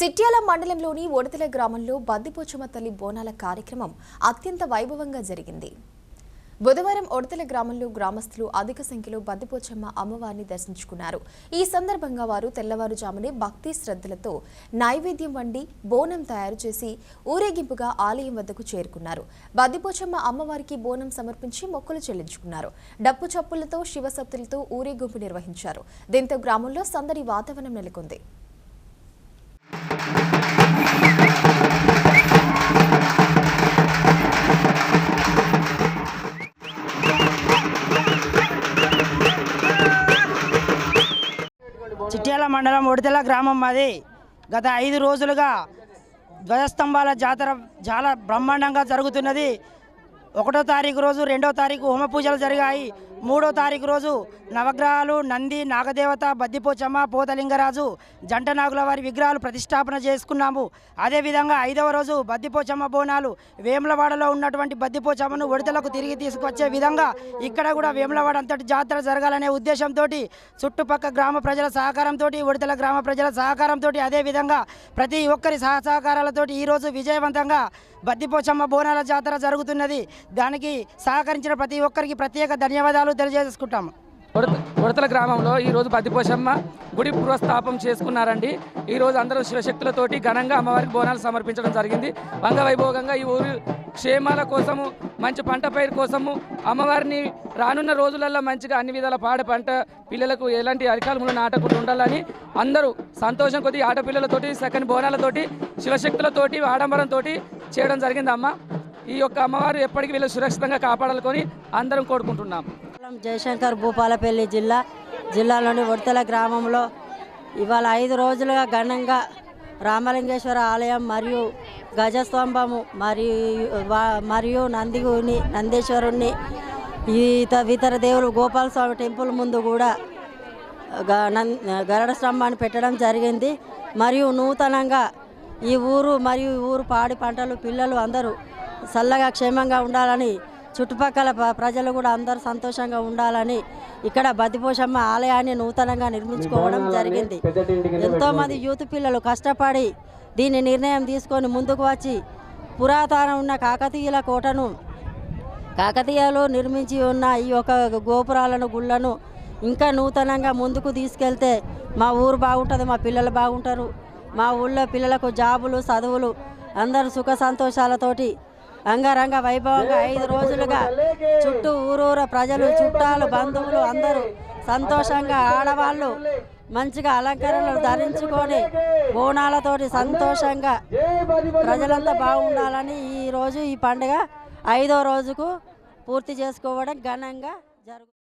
చిట్యాల మండలంలోని ఒడతల గ్రామంలో బద్దిపోచమ్మ తల్లి బోనాల కార్యక్రమం అత్యంత వైభవంగా జరిగింది. బుధవారం ఒడతల గ్రామంలో గ్రామస్తులు అధిక సంఖ్యలో బద్దిపోచమ్మ అమ్మవారిని దర్శించుకున్నారు. ఈ సందర్భంగా వారు తెల్లవారుజామునే భక్తి శ్రద్ధలతో నైవేద్యం వండి బోనం తయారు చేసి ఊరేగింపుగా ఆలయం వద్దకు చేరుకున్నారు. బద్దిపోచమ్మ అమ్మవారికి బోనం సమర్పించి మొక్కలు చెల్లించుకున్నారు. డప్పు చప్పులతో శివసత్తులతో ఊరేగింపు నిర్వహించారు. దీంతో గ్రామంలో సందడి వాతావరణం నెలకొంది. చిట్యాల మండలం ఒడితెల గ్రామం మాది. గత ఐదు రోజులుగా ధ్వజస్తంభాల జాతర చాలా బ్రహ్మాండంగా జరుగుతున్నది. ఒకటో తారీఖు రోజు రెండో తారీఖు హోమ పూజలు జరిగాయి. మూడో తారీఖు రోజు నవగ్రహాలు నంది నాగదేవత బద్దిపోచమ్మ పోతలింగరాజు జంట నాగుల వారి విగ్రహాలు ప్రతిష్టాపన చేసుకున్నాము. అదేవిధంగా ఐదవ రోజు బద్దిపోచమ్మ బోనాలు వేములవాడలో ఉన్నటువంటి బద్దిపోచమ్మను ఒడితలకు తిరిగి తీసుకొచ్చే విధంగా ఇక్కడ కూడా వేములవాడ అంతటి జాతర జరగాలనే ఉద్దేశంతో చుట్టుపక్క గ్రామ ప్రజల సహకారంతో ఒడితల గ్రామ ప్రజల సహకారంతో అదేవిధంగా ప్రతి ఒక్కరి సహ సహకారాలతోటి ఈరోజు విజయవంతంగా బద్దిపోచమ్మ బోనాల జాతర జరుగుతున్నది. దానికి సహకరించిన ప్రతి ఒక్కరికి ప్రత్యేక ధన్యవాదాలు తెలియజేసుకుంటాము. ఉడతల గ్రామంలో ఈరోజు బద్దిపోషమ్మ గుడి పురస్థాపం చేసుకున్నారండి. ఈరోజు అందరూ శివశక్తులతోటి ఘనంగా అమ్మవారికి బోనాలు సమర్పించడం జరిగింది. వంగవైభోగంగా ఈ ఊరి క్షేమాల కోసము మంచి పంట పైరు కోసము అమ్మవారిని రానున్న రోజులలో మంచిగా అన్ని విధాల పాడ పంట పిల్లలకు ఎలాంటి అరికాలములు నాటకుండా ఉండాలని అందరూ సంతోషం కొద్ది ఆడపిల్లలతోటి సెకండ్ బోనాలతోటి శివశక్తులతోటి ఆడంబరంతో చేయడం జరిగింది అమ్మ ఈ యొక్క అమ్మవారు ఎప్పటికీ వీళ్ళు సురక్షితంగా కాపాడాలని అందరం కోరుకుంటున్నాం. మండలం జయశంకర్ భూపాలపల్లి జిల్లా జిల్లాలోని ఒడితెల గ్రామంలో ఇవాళ ఐదు రోజులుగా ఘనంగా రామలింగేశ్వర ఆలయం మరియు గజస్తంభము మరియు మరియు నందిగుని నందీశ్వరుణ్ణి ఇత ఇతర దేవులు గోపాల స్వామి టెంపుల్ ముందు కూడా గ- నం- స్తంభాన్ని పెట్టడం జరిగింది. మరియు నూతనంగా ఈ ఊరు మరియు ఊరు పాడి పంటలు పిల్లలు అందరూ చల్లగా క్షేమంగా ఉండాలని చుట్టుపక్కల ప్రజలు కూడా అందరూ సంతోషంగా ఉండాలని ఇక్కడ బద్దిపోషమ్మ ఆలయాన్ని నూతనంగా నిర్మించుకోవడం జరిగింది. ఎంతోమంది యూత్ పిల్లలు కష్టపడి దీని నిర్ణయం తీసుకొని ముందుకు వచ్చి పురాతన ఉన్న కాకతీయుల కోటను కాకతీయలో నిర్మించి ఉన్న ఈ యొక్క గోపురాలను గుళ్ళను ఇంకా నూతనంగా ముందుకు తీసుకెళ్తే మా ఊరు బాగుంటుంది మా పిల్లలు బాగుంటారు. మా ఊళ్ళో పిల్లలకు జాబులు చదువులు అందరూ సుఖ సంతోషాలతోటి అంగరంగ వైభవంగా ఐదు రోజులుగా చుట్టూ ఊరూర ప్రజలు చుట్టాలు బంధువులు అందరూ సంతోషంగా ఆడవాళ్ళు మంచిగా అలంకరణలు ధరించుకొని బోనాలతోటి సంతోషంగా ప్రజలంతా బాగుండాలని ఈ రోజు ఈ పండుగ ఐదో రోజుకు పూర్తి చేసుకోవడం ఘనంగా జరుగు